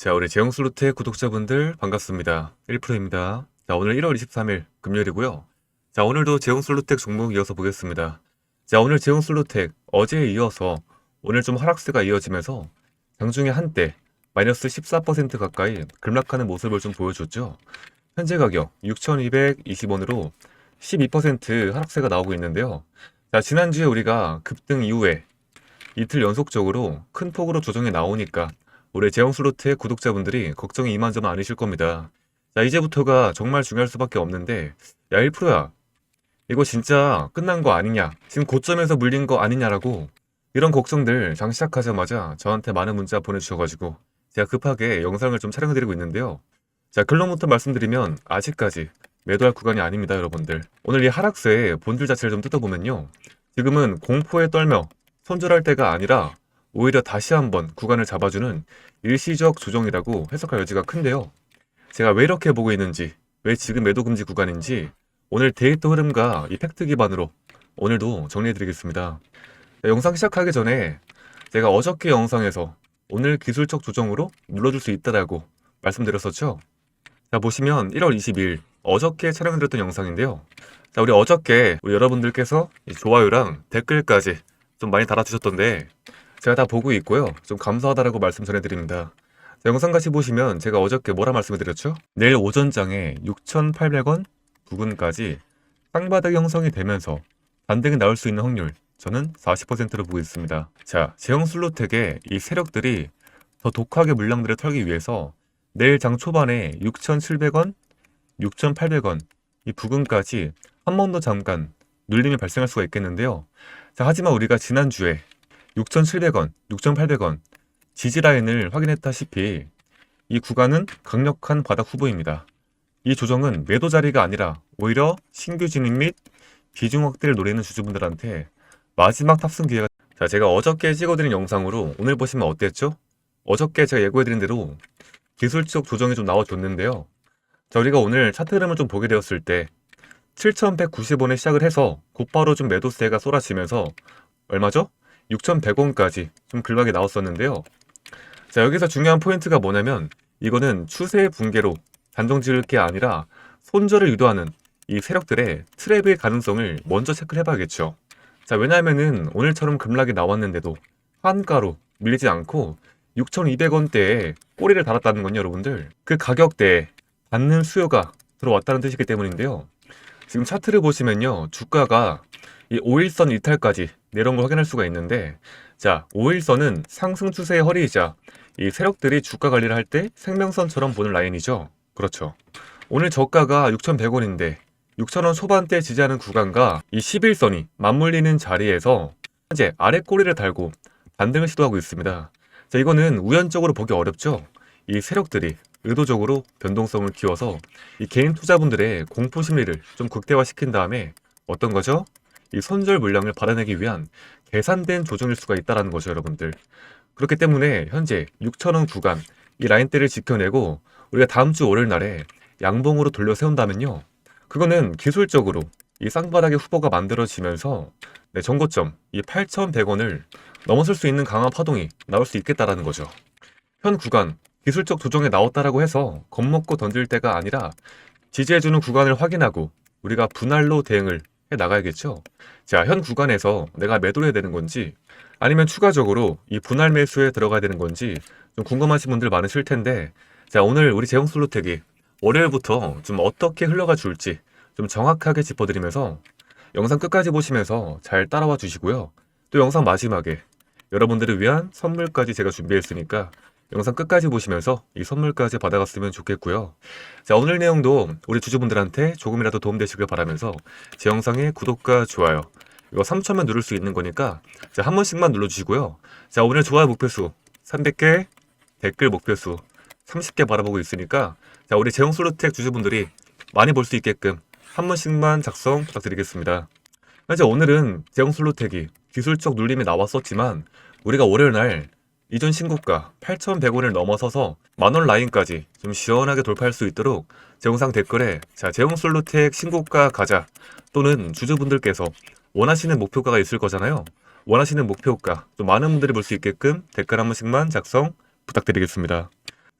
자, 우리 제영슬로텍 구독자분들 반갑습니다. 1프로입니다. 자, 오늘 1월 23일 금요일이고요. 자, 오늘도 제영슬로텍 종목 이어서 보겠습니다. 자, 오늘 제영슬로텍 어제에 이어서 오늘 좀 하락세가 이어지면서 장중에 한때 마이너스 14% 가까이 급락하는 모습을 좀 보여줬죠. 현재 가격 6,220원으로 12% 하락세가 나오고 있는데요. 자, 지난주에 우리가 급등 이후에 이틀 연속적으로 큰 폭으로 조정이 나오니까 올해 제형슬로트의 구독자분들이 걱정이 이만저만 아니실 겁니다. 자, 이제부터가 정말 중요할 수밖에 없는데, 야, 1%야. 이거 진짜 끝난 거 아니냐? 지금 고점에서 물린 거 아니냐라고 이런 걱정들 장 시작하자마자 저한테 많은 문자 보내주셔가지고 제가 급하게 영상을 좀 촬영해드리고 있는데요. 자, 결론부터 말씀드리면 아직까지 매도할 구간이 아닙니다, 여러분들. 오늘 이 하락세의 본질 자체를 좀 뜯어보면요. 지금은 공포에 떨며 손절할 때가 아니라 오히려 다시 한번 구간을 잡아주는 일시적 조정이라고 해석할 여지가 큰데요. 제가 왜 이렇게 보고 있는지, 왜 지금 매도 금지 구간인지 오늘 데이터 흐름과 이 팩트 기반으로 오늘도 정리해드리겠습니다. 자, 영상 시작하기 전에 제가 어저께 영상에서 오늘 기술적 조정으로 눌러줄 수 있다라고 말씀드렸었죠. 자 보시면 1월 20일 어저께 촬영드렸던 영상인데요. 자 우리 어저께 우리 여러분들께서 이 좋아요랑 댓글까지 좀 많이 달아주셨던데 제가 다 보고 있고요. 좀 감사하다라고 말씀 전해드립니다. 자, 영상 같이 보시면 제가 어저께 뭐라 말씀을 드렸죠? 내일 오전장에 6,800원 부근까지 쌍바닥 형성이 되면서 반등이 나올 수 있는 확률 저는 40%로 보고 있습니다. 자, 제형 슬로텍의 이 세력들이 더 독하게 물량들을 털기 위해서 내일 장 초반에 6,700원, 6,800원 이 부근까지 한 번 더 잠깐 눌림이 발생할 수가 있겠는데요. 자, 하지만 우리가 지난주에 6,700원, 6,800원 지지 라인을 확인했다시피 이 구간은 강력한 바닥 후보입니다. 이 조정은 매도 자리가 아니라 오히려 신규 진입 및 비중 확대를 노리는 주주분들한테 마지막 탑승 기회가 자 제가 어저께 찍어드린 영상으로 오늘 보시면 어땠죠? 어저께 제가 예고해드린 대로 기술적 조정이 좀 나와줬는데요. 자 우리가 오늘 차트 흐름을 좀 보게 되었을 때 7,190원에 시작을 해서 곧바로 좀 매도세가 쏟아지면서 얼마죠? 6,100원까지 좀 글박이 나왔었는데요. 자, 여기서 중요한 포인트가 뭐냐면 이거는 추세 붕괴로 단정 지을 게 아니라 손절을 유도하는 이 세력들의 트랩의 가능성을 먼저 체크를 해봐야겠죠. 자, 왜냐하면은 오늘처럼 급락이 나왔는데도 한가로 밀리지 않고 6,200원대에 꼬리를 달았다는 건 여러분들 그 가격대에 받는 수요가 들어왔다는 뜻이기 때문인데요. 지금 차트를 보시면요. 주가가 이 5일선 이탈까지 내려온 걸 확인할 수가 있는데 자 5일선은 상승 추세의 허리이자 이 세력들이 주가 관리를 할 때 생명선처럼 보는 라인이죠. 그렇죠. 오늘 저가가 6,100원인데 6,000원 초반대 지지하는 구간과 이 11선이 맞물리는 자리에서 현재 아래 꼬리를 달고 반등을 시도하고 있습니다. 자 이거는 우연적으로 보기 어렵죠. 이 세력들이 의도적으로 변동성을 키워서 이 개인 투자분들의 공포 심리를 좀 극대화시킨 다음에 어떤 거죠? 이 손절 물량을 받아내기 위한 계산된 조정일 수가 있다라는 거죠, 여러분들. 그렇기 때문에 현재 6천원 구간 이 라인대를 지켜내고 우리가 다음 주 월요일 날에 양봉으로 돌려 세운다면요. 그거는 기술적으로 이 쌍바닥의 후보가 만들어지면서 네, 정고점 이 8,100원을 넘어설 수 있는 강한 파동이 나올 수 있겠다라는 거죠. 현 구간 기술적 조정에 나왔다라고 해서 겁먹고 던질 때가 아니라 지지해주는 구간을 확인하고 우리가 분할로 대응을 해 나가야겠죠. 자, 현 구간에서 내가 매도를 해야 되는 건지 아니면 추가적으로 이 분할 매수에 들어가야 되는 건지 좀 궁금하신 분들 많으실 텐데 자, 오늘 우리 제형 슬로텍이 월요일부터 좀 어떻게 흘러가 줄지 좀 정확하게 짚어드리면서 영상 끝까지 보시면서 잘 따라와 주시고요. 또 영상 마지막에 여러분들을 위한 선물까지 제가 준비했으니까 영상 끝까지 보시면서 이 선물까지 받아갔으면 좋겠고요. 자, 오늘 내용도 우리 주주분들한테 조금이라도 도움되시길 바라면서 제 영상에 구독과 좋아요 이거 3천만 누를 수 있는 거니까 자, 한 번씩만 눌러주시고요. 자, 오늘 좋아요 목표수 300개, 댓글 목표수 30개 바라보고 있으니까 자, 우리 제형솔로텍 주주분들이 많이 볼 수 있게끔 한 번씩만 작성 부탁드리겠습니다. 현재 오늘은 제형솔로텍이 기술적 눌림이 나왔었지만 우리가 월요일 날 이전 신고가 8,100원을 넘어서서 만원 라인까지 좀 시원하게 돌파할 수 있도록 제 영상 댓글에 자 제형솔로텍 신고가 가자 또는 주주분들께서 원하시는 목표가가 있을 거잖아요. 원하시는 목표가 또 많은 분들이 볼 수 있게끔 댓글 한 번씩만 작성 부탁드리겠습니다.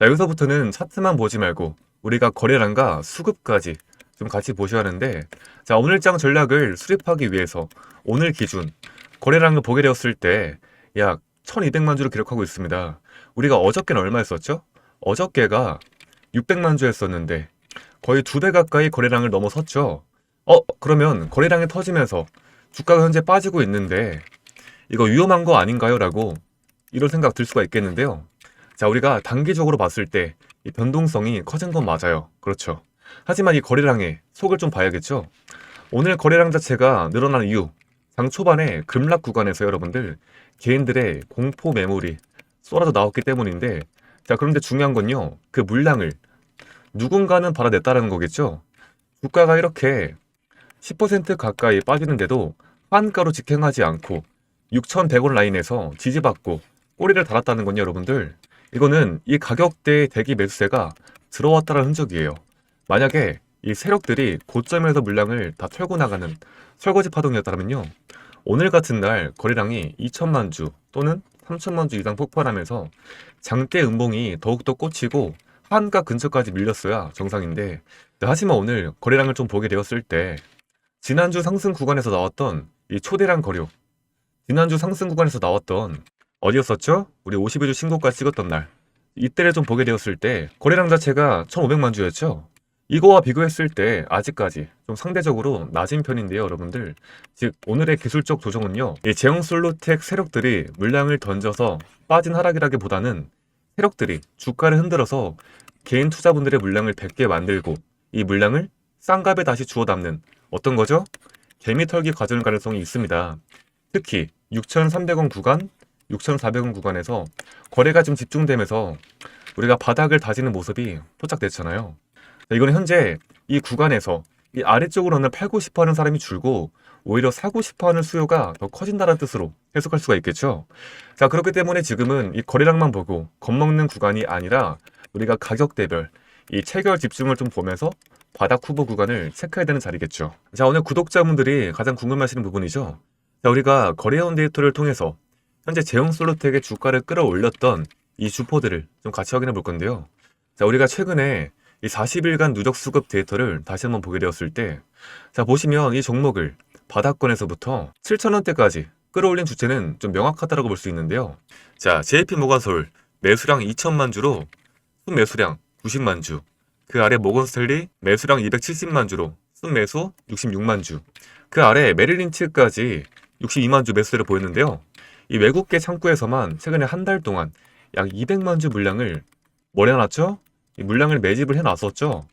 자, 여기서부터는 차트만 보지 말고 우리가 거래량과 수급까지 좀 같이 보셔야 하는데 자, 오늘장 전략을 수립하기 위해서 오늘 기준 거래량을 보게 되었을 때 약 1200만 주를 기록하고 있습니다. 우리가 어저께는 얼마였었죠? 어저께가 600만 주였었는데 거의 두 배 가까이 거래량을 넘어섰죠. 어, 그러면 거래량이 터지면서 주가가 현재 빠지고 있는데 이거 위험한 거 아닌가요? 라고 이런 생각 들 수가 있겠는데요. 자, 우리가 단기적으로 봤을 때 이 변동성이 커진 건 맞아요. 그렇죠. 하지만 이 거래량에 속을 좀 봐야겠죠. 오늘 거래량 자체가 늘어난 이유, 장 초반에 급락 구간에서 여러분들 개인들의 공포 매물이 쏟아져 나왔기 때문인데, 자, 그런데 중요한 건요, 그 물량을 누군가는 받아냈다는 거겠죠. 주가가 이렇게 10% 가까이 빠지는데도 한가로 직행하지 않고 6,100원 라인에서 지지받고 꼬리를 달았다는 건요, 여러분들. 이거는 이 가격대의 대기 매수세가 들어왔다는 흔적이에요. 만약에 이 세력들이 고점에서 물량을 다 털고 나가는 설거지 파동이었다면요. 오늘 같은 날 거래량이 2천만 주 또는 3천만 주 이상 폭발하면서 장대 음봉이 더욱더 꽂히고 한가 근처까지 밀렸어야 정상인데 하지만 오늘 거래량을 좀 보게 되었을 때 지난주 상승 구간에서 나왔던 이 초대량 거료 지난주 상승 구간에서 나왔던 어디였었죠? 우리 52주 신고가 찍었던 날 이때를 좀 보게 되었을 때 거래량 자체가 1,500만 주였죠. 이거와 비교했을 때 아직까지 좀 상대적으로 낮은 편인데요, 여러분들. 즉 오늘의 기술적 조정은요, 이 제형 솔로텍 세력들이 물량을 던져서 빠진 하락이라기보다는 세력들이 주가를 흔들어서 개인 투자분들의 물량을 100개 만들고 이 물량을 쌍갑에 다시 주워 담는 어떤 거죠? 개미 털기 과정일 가능성이 있습니다. 특히 6,300원 구간, 6,400원 구간에서 거래가 좀 집중되면서 우리가 바닥을 다지는 모습이 포착됐잖아요. 이거는 현재 이 구간에서 이 아래쪽으로는 팔고 싶어 하는 사람이 줄고 오히려 사고 싶어 하는 수요가 더 커진다는 뜻으로 해석할 수가 있겠죠. 자, 그렇기 때문에 지금은 이 거래량만 보고 겁먹는 구간이 아니라 우리가 가격대별 이 체결 집중을 좀 보면서 바닥 후보 구간을 체크해야 되는 자리겠죠. 자, 오늘 구독자분들이 가장 궁금하시는 부분이죠. 자, 우리가 거래해온 데이터를 통해서 현재 제형 솔로텍의 주가를 끌어올렸던 이 주포들을 좀 같이 확인해 볼 건데요. 자, 우리가 최근에 이 40일간 누적 수급 데이터를 다시 한번 보게 되었을 때, 자, 보시면 이 종목을 바닥권에서부터 7,000원대까지 끌어올린 주체는 좀 명확하다고 볼 수 있는데요. 자, JP 모건솔 매수량 2천만 주로 순매수량 90만 주, 그 아래 모건 스텔리 매수량 270만 주로 순매수 66만 주, 그 아래 메릴린치까지 62만 주 매수를 보였는데요. 이 외국계 창구에서만 최근에 한 달 동안 약 200만 주 물량을 몰아놨죠? 이 물량을 매집을 해놨었죠.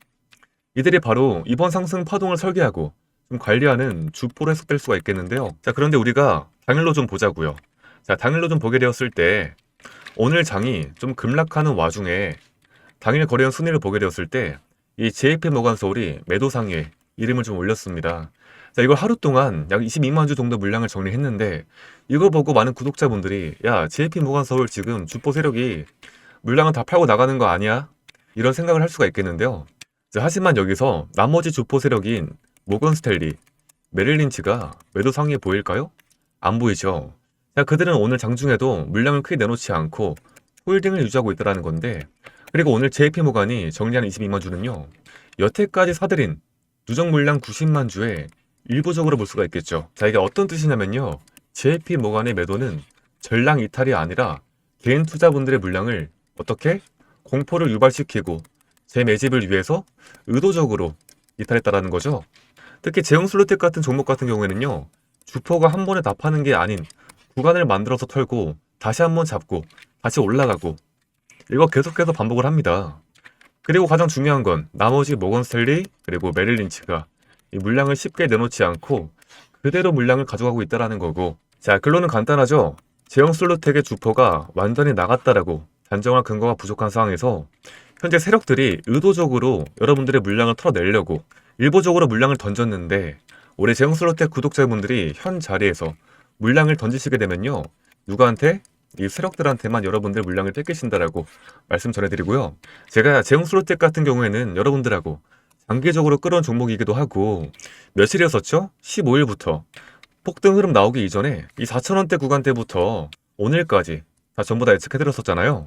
이들이 바로 이번 상승 파동을 설계하고 좀 관리하는 주포로 해석될 수가 있겠는데요. 자, 그런데 우리가 당일로 좀 보자고요. 자, 당일로 좀 보게 되었을 때 오늘 장이 좀 급락하는 와중에 당일 거래형 순위를 보게 되었을 때 이 JP 모간 서울이 매도 상위에 이름을 좀 올렸습니다. 자, 이걸 하루 동안 약 22만 주 정도 물량을 정리했는데 이걸 보고 많은 구독자분들이 야, JP 모간 서울 지금 주포 세력이 물량을 다 팔고 나가는 거 아니야? 이런 생각을 할 수가 있겠는데요. 자, 하지만 여기서 나머지 주포 세력인 모건 스텔리, 메릴린치가 매도 상위에 보일까요? 안 보이죠. 자, 그들은 오늘 장중에도 물량을 크게 내놓지 않고 홀딩을 유지하고 있다는 건데 그리고 오늘 JP 모간이 정리한 22만 주는요. 여태까지 사들인 누적 물량 90만 주에 일부적으로 볼 수가 있겠죠. 자, 이게 어떤 뜻이냐면요. JP 모간의 매도는 전량 이탈이 아니라 개인 투자분들의 물량을 어떻게 공포를 유발시키고 재매집을 위해서 의도적으로 이탈했다라는 거죠. 특히 제형 슬로텍 같은 종목 같은 경우에는요. 주포가 한 번에 다 파는 게 아닌 구간을 만들어서 털고 다시 한 번 잡고 다시 올라가고 이거 계속해서 반복을 합니다. 그리고 가장 중요한 건 나머지 모건 스텔리 그리고 메릴 린치가 이 물량을 쉽게 내놓지 않고 그대로 물량을 가져가고 있다라는 거고 자 결론은 간단하죠. 제형 솔로텍의 주포가 완전히 나갔다라고 단정할 근거가 부족한 상황에서 현재 세력들이 의도적으로 여러분들의 물량을 털어내려고 일부적으로 물량을 던졌는데 올해 제형 솔로텍 구독자분들이 현 자리에서 물량을 던지시게 되면요 누구한테 이 세력들한테만 여러분들 물량을 뺏기신다라고 말씀 전해드리고요. 제가 제형 솔로텍 같은 경우에는 여러분들하고 장기적으로 끌어온 종목이기도 하고 며칠이었었죠? 15일부터 폭등 흐름 나오기 이전에 이 4천원대 구간대부터 오늘까지 다 전부 다 예측해드렸었잖아요.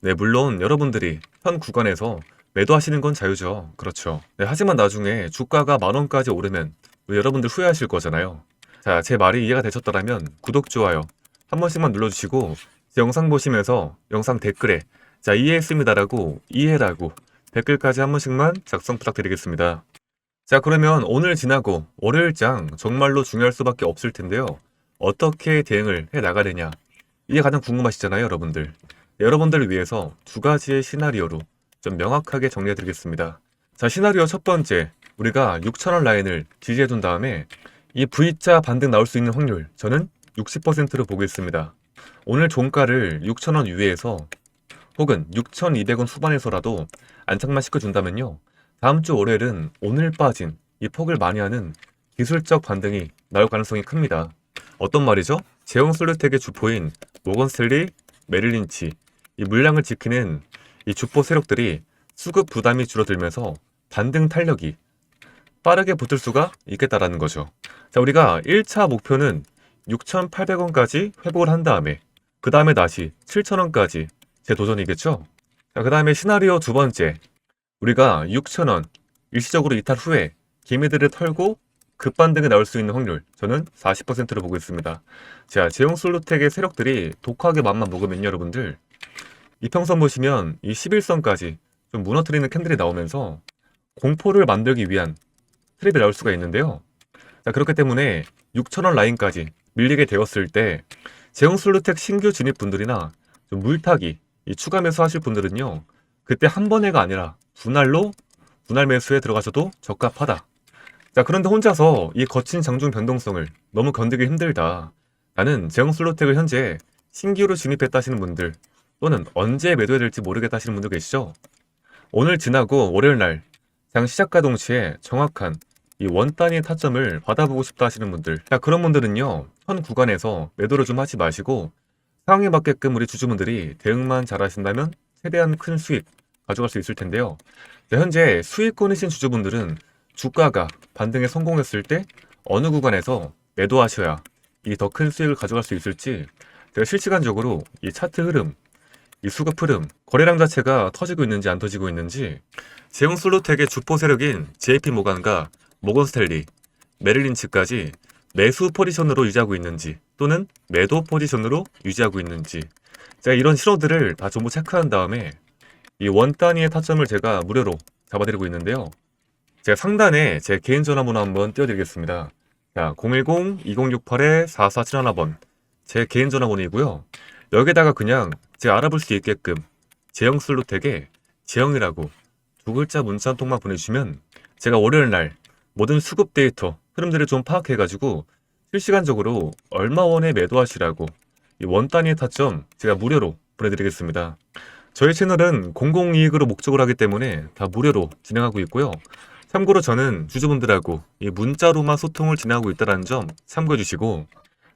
네, 물론 여러분들이 현 구간에서 매도하시는 건 자유죠. 그렇죠. 네, 하지만 나중에 주가가 만 원까지 오르면 여러분들 후회하실 거잖아요. 자, 제 말이 이해가 되셨더라면 구독, 좋아요 한 번씩만 눌러주시고 제 영상 보시면서 영상 댓글에 자, 이해했습니다라고 이해라고 댓글까지 한 번씩만 작성 부탁드리겠습니다. 자, 그러면 오늘 지나고 월요일장 정말로 중요할 수밖에 없을 텐데요. 어떻게 대응을 해 나가느냐. 이게 가장 궁금하시잖아요, 여러분들. 네, 여러분들을 위해서 두 가지의 시나리오로 좀 명확하게 정리해 드리겠습니다. 자, 시나리오 첫 번째. 우리가 6천원 라인을 지지해 둔 다음에 이 V자 반등 나올 수 있는 확률 저는 60%로 보고 있습니다. 오늘 종가를 6천원 이외에서 혹은 6,200원 후반에서라도 안착만 시켜준다면요. 다음 주 월요일은 오늘 빠진 이 폭을 많이 하는 기술적 반등이 나올 가능성이 큽니다. 어떤 말이죠? 제형 솔루텍의 주포인 모건스텔리, 메릴린치 이 물량을 지키는 이 주포 세력들이 수급 부담이 줄어들면서 반등 탄력이 빠르게 붙을 수가 있겠다라는 거죠. 자, 우리가 1차 목표는 6,800원까지 회복을 한 다음에 그 다음에 다시 7,000원까지 제 도전이겠죠? 자, 그 다음에 시나리오 두 번째. 우리가 6,000원 일시적으로 이탈 후에 기미들을 털고 급반등이 나올 수 있는 확률 저는 40%로 보고 있습니다. 자, 제형 솔루텍의 세력들이 독하게 맘만 먹으면 여러분들 이평선 보시면 이 11선까지 좀 무너뜨리는 캔들이 나오면서 공포를 만들기 위한 트랩이 나올 수가 있는데요. 자, 그렇기 때문에 6,000원 라인까지 밀리게 되었을 때 제형 솔루텍 신규 진입 분들이나 좀 물타기 이 추가 매수 하실 분들은요. 그때 한 번에가 아니라 분할로 분할 매수에 들어가셔도 적합하다. 자, 그런데 혼자서 이 거친 장중 변동성을 너무 견디기 힘들다. 나는 제형 솔루텍을 현재 신규로 진입했다 하시는 분들 또는 언제 매도해야 될지 모르겠다 하시는 분들 계시죠? 오늘 지나고 월요일 날 장 시작과 동시에 정확한 이 원 단위 타점을 받아보고 싶다 하시는 분들 자 그런 분들은요 현 구간에서 매도를 좀 하지 마시고 상황에 맞게끔 우리 주주분들이 대응만 잘 하신다면 최대한 큰 수익 가져갈 수 있을 텐데요 자, 현재 수익권이신 주주분들은 주가가 반등에 성공했을 때 어느 구간에서 매도하셔야 이 더 큰 수익을 가져갈 수 있을지 제가 실시간적으로 이 차트 흐름 이 수급 흐름, 거래량 자체가 터지고 있는지 안 터지고 있는지 제형 솔루텍의 주포 세력인 JP 모간과 모건스텔리, 메릴린치까지 매수 포지션으로 유지하고 있는지 또는 매도 포지션으로 유지하고 있는지 제가 이런 신호들을 다 전부 체크한 다음에 이 원 단위의 타점을 제가 무료로 잡아드리고 있는데요. 제가 상단에 제 개인 전화번호 한번 띄워드리겠습니다. 자, 010-2068-4471번 제 개인 전화번호이고요. 여기다가 그냥 제가 알아볼 수 있게끔 제형 슬로텍에 제형이라고 두 글자 문자 한 통만 보내주시면 제가 월요일 날 모든 수급 데이터 흐름들을 좀 파악해가지고 실시간적으로 얼마 원에 매도하시라고 이원 단위의 타점 제가 무료로 보내드리겠습니다. 저희 채널은 공공이익으로 목적을 하기 때문에 다 무료로 진행하고 있고요. 참고로 저는 주주분들하고 이 문자로만 소통을 진행하고 있다는 점 참고해 주시고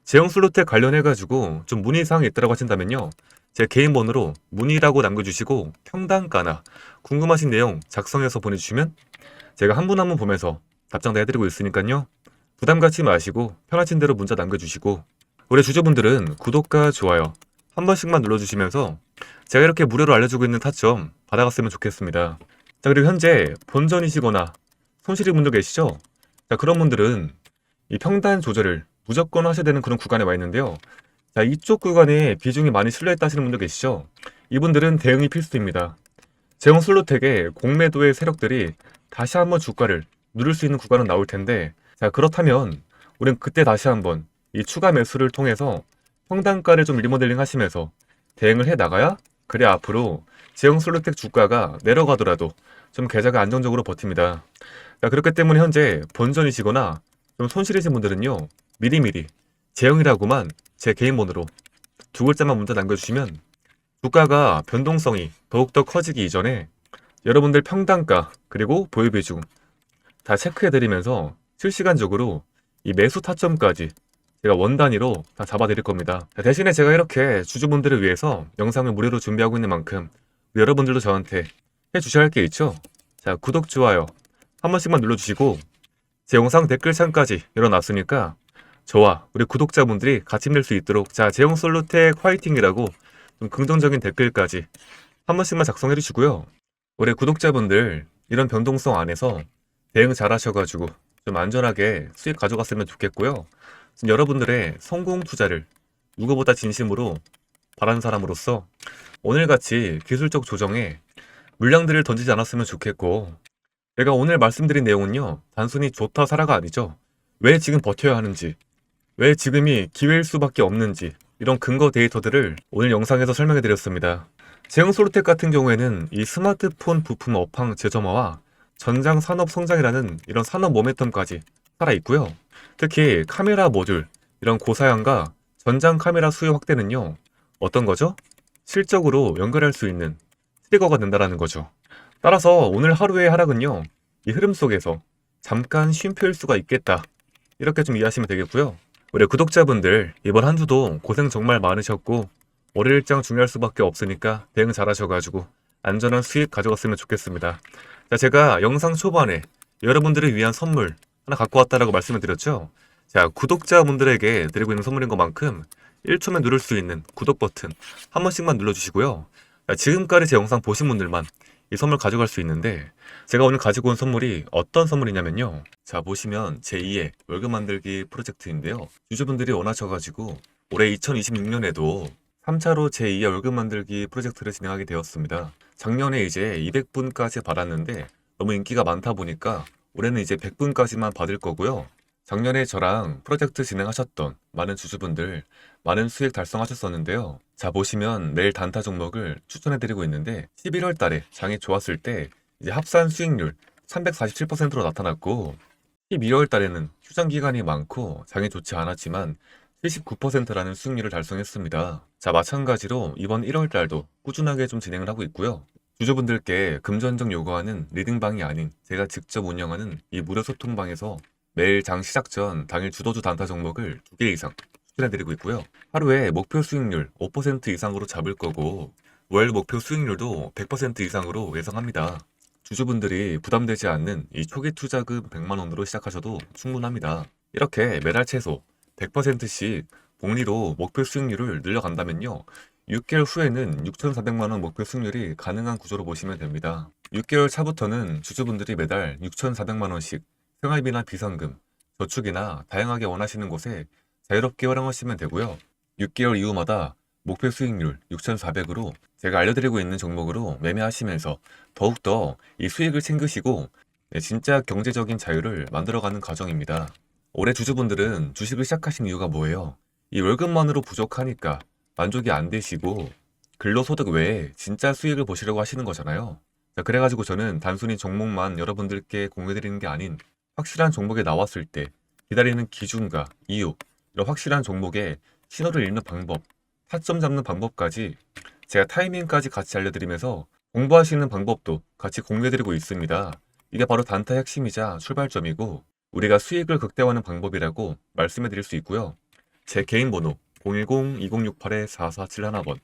제형 슬로텍 관련해가지고 좀 문의사항이 있다고 하신다면요. 제 개인 번호로 문의라고 남겨주시고 평단가나 궁금하신 내용 작성해서 보내주시면 제가 한 분 한 분 보면서 답장 다 해드리고 있으니까요. 부담 갖지 마시고 편하신 대로 문자 남겨주시고 우리 주주분들은 구독과 좋아요 한 번씩만 눌러주시면서 제가 이렇게 무료로 알려주고 있는 타점 받아갔으면 좋겠습니다. 자 그리고 현재 본전이시거나 손실이 분들 계시죠? 자 그런 분들은 이 평단 조절을 무조건 하셔야 되는 그런 구간에 와 있는데요. 자 이쪽 구간에 비중이 많이 실려있다 하시는 분들 계시죠? 이분들은 대응이 필수입니다. 제형 슬로텍의 공매도의 세력들이 다시 한번 주가를 누를 수 있는 구간은 나올 텐데 자 그렇다면 우린 그때 다시 한번 이 추가 매수를 통해서 평단가를 좀 리모델링 하시면서 대응을 해 나가야 그래 앞으로 제형 솔루텍 주가가 내려가더라도 좀 계좌가 안정적으로 버팁니다. 자, 그렇기 때문에 현재 본전이시거나 좀 손실이신 분들은요 미리미리 제형이라고만 제 개인 번호로 두 글자만 문자 남겨주시면 주가가 변동성이 더욱더 커지기 이전에 여러분들 평단가 그리고 보유 비중 다 체크해드리면서 실시간적으로 이 매수 타점까지 제가 원 단위로 다 잡아드릴 겁니다. 대신에 제가 이렇게 주주분들을 위해서 영상을 무료로 준비하고 있는 만큼 여러분들도 저한테 해주셔야 할 게 있죠? 자, 구독, 좋아요 한 번씩만 눌러주시고 제 영상 댓글창까지 열어놨으니까 저와 우리 구독자분들이 같이 힘낼 수 있도록 자, 제형 솔루텍 화이팅이라고 좀 긍정적인 댓글까지 한 번씩만 작성해 주시고요. 우리 구독자분들 이런 변동성 안에서 대응 잘 하셔가지고 좀 안전하게 수익 가져갔으면 좋겠고요. 여러분들의 성공 투자를 누구보다 진심으로 바라는 사람으로서 오늘같이 기술적 조정에 물량들을 던지지 않았으면 좋겠고 제가 오늘 말씀드린 내용은요 단순히 좋다 사라가 아니죠 왜 지금 버텨야 하는지 왜 지금이 기회일 수밖에 없는지 이런 근거 데이터들을 오늘 영상에서 설명해 드렸습니다 제형솔루텍 같은 경우에는 이 스마트폰 부품 업황 재점화와 전장 산업 성장이라는 이런 산업 모멘텀까지 살아 있고요 특히 카메라 모듈 이런 고사양과 전장 카메라 수요 확대는요 어떤 거죠? 실적으로 연결할 수 있는 트리거가 된다라는 거죠. 따라서 오늘 하루의 하락은요, 이 흐름 속에서 잠깐 쉼표일 수가 있겠다. 이렇게 좀 이해하시면 되겠고요. 우리 구독자분들 이번 한 주도 고생 정말 많으셨고 월요 일정 중요할 수밖에 없으니까 대응 잘하셔가지고 안전한 수익 가져갔으면 좋겠습니다. 자, 제가 영상 초반에 여러분들을 위한 선물 하나 갖고 왔다라고 말씀을 드렸죠. 자, 구독자분들에게 드리고 있는 선물인 것만큼 1초면 누를 수 있는 구독 버튼 한 번씩만 눌러주시고요. 자, 지금까지 제 영상 보신 분들만 이 선물 가져갈 수 있는데 제가 오늘 가지고 온 선물이 어떤 선물이냐면요. 자 보시면 제2의 월급 만들기 프로젝트인데요. 유저분들이 원하셔가지고 올해 2026년에도 3차로 제2의 월급 만들기 프로젝트를 진행하게 되었습니다. 작년에 이제 200분까지 받았는데 너무 인기가 많다 보니까 올해는 이제 100분까지만 받을 거고요. 작년에 저랑 프로젝트 진행하셨던 많은 주주분들 많은 수익 달성하셨었는데요. 자 보시면 매일 단타 종목을 추천해드리고 있는데 11월 달에 장이 좋았을 때 이제 합산 수익률 347%로 나타났고 12월 달에는 휴장 기간이 많고 장이 좋지 않았지만 79%라는 수익률을 달성했습니다. 자 마찬가지로 이번 1월 달도 꾸준하게 좀 진행을 하고 있고요. 주주분들께 금전적 요구하는 리딩방이 아닌 제가 직접 운영하는 이 무료 소통방에서 매일 장 시작 전 당일 주도주 단타 종목을 두개 이상 추천해드리고 있고요. 하루에 목표 수익률 5% 이상으로 잡을 거고 월 목표 수익률도 100% 이상으로 예상합니다. 주주분들이 부담되지 않는 이 초기 투자금 100만 원으로 시작하셔도 충분합니다. 이렇게 매달 최소 100%씩 복리로 목표 수익률을 늘려간다면요. 6개월 후에는 6,400만 원 목표 수익률이 가능한 구조로 보시면 됩니다. 6개월 차부터는 주주분들이 매달 6,400만 원씩 생활비나 비상금, 저축이나 다양하게 원하시는 곳에 자유롭게 활용하시면 되고요. 6개월 이후마다 목표 수익률 6,400으로 제가 알려드리고 있는 종목으로 매매하시면서 더욱더 이 수익을 챙기시고 네, 진짜 경제적인 자유를 만들어가는 과정입니다. 올해 주주분들은 주식을 시작하신 이유가 뭐예요? 이 월급만으로 부족하니까 만족이 안 되시고 근로소득 외에 진짜 수익을 보시려고 하시는 거잖아요. 자, 그래가지고 저는 단순히 종목만 여러분들께 공유드리는 게 아닌 확실한 종목에 나왔을 때 기다리는 기준과 이유, 이런 확실한 종목의 신호를 읽는 방법, 타점 잡는 방법까지 제가 타이밍까지 같이 알려드리면서 공부하시는 방법도 같이 공유해드리고 있습니다. 이게 바로 단타 핵심이자 출발점이고 우리가 수익을 극대화하는 방법이라고 말씀해드릴 수 있고요. 제 개인 번호 010-2068-4471번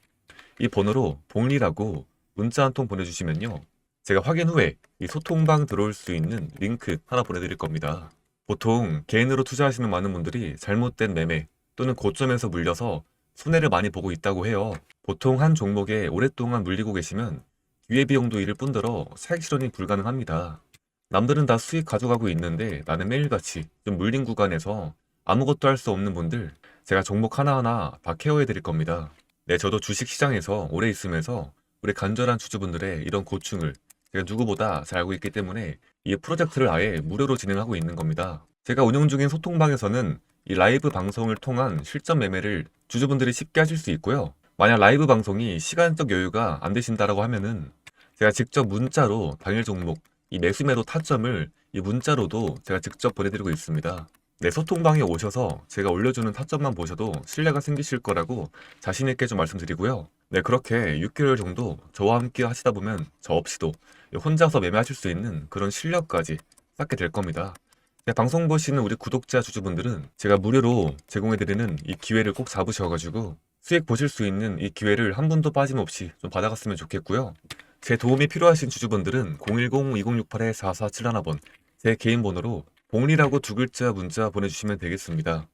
이 번호로 봉리라고 문자 한 통 보내주시면요. 제가 확인 후에 이 소통방 들어올 수 있는 링크 하나 보내드릴 겁니다. 보통 개인으로 투자하시는 많은 분들이 잘못된 매매 또는 고점에서 물려서 손해를 많이 보고 있다고 해요. 보통 한 종목에 오랫동안 물리고 계시면 기회비용도 이를 뿐더러 사익 실현이 불가능합니다. 남들은 다 수익 가져가고 있는데 나는 매일같이 좀 물린 구간에서 아무것도 할 수 없는 분들 제가 종목 하나하나 다 케어해 드릴 겁니다. 네, 저도 주식 시장에서 오래 있으면서 우리 간절한 주주분들의 이런 고충을 제가 누구보다 잘 알고 있기 때문에 이 프로젝트를 아예 무료로 진행하고 있는 겁니다. 제가 운영 중인 소통방에서는 이 라이브 방송을 통한 실전 매매를 주주분들이 쉽게 하실 수 있고요. 만약 라이브 방송이 시간적 여유가 안 되신다라고 하면은 제가 직접 문자로 당일 종목 이 매수매로 타점을 이 문자로도 제가 직접 보내드리고 있습니다. 네, 소통방에 오셔서 제가 올려주는 타점만 보셔도 신뢰가 생기실 거라고 자신있게 좀 말씀드리고요. 네, 그렇게 6개월 정도 저와 함께 하시다 보면 저 없이도 혼자서 매매하실 수 있는 그런 실력까지 쌓게 될 겁니다. 네, 방송 보시는 우리 구독자 주주분들은 제가 무료로 제공해드리는 이 기회를 꼭 잡으셔가지고 수익 보실 수 있는 이 기회를 한 분도 빠짐없이 좀 받아갔으면 좋겠고요. 제 도움이 필요하신 주주분들은 010-2068-4471번 제 개인 번호로 봉리라고 두 글자 문자 보내주시면 되겠습니다.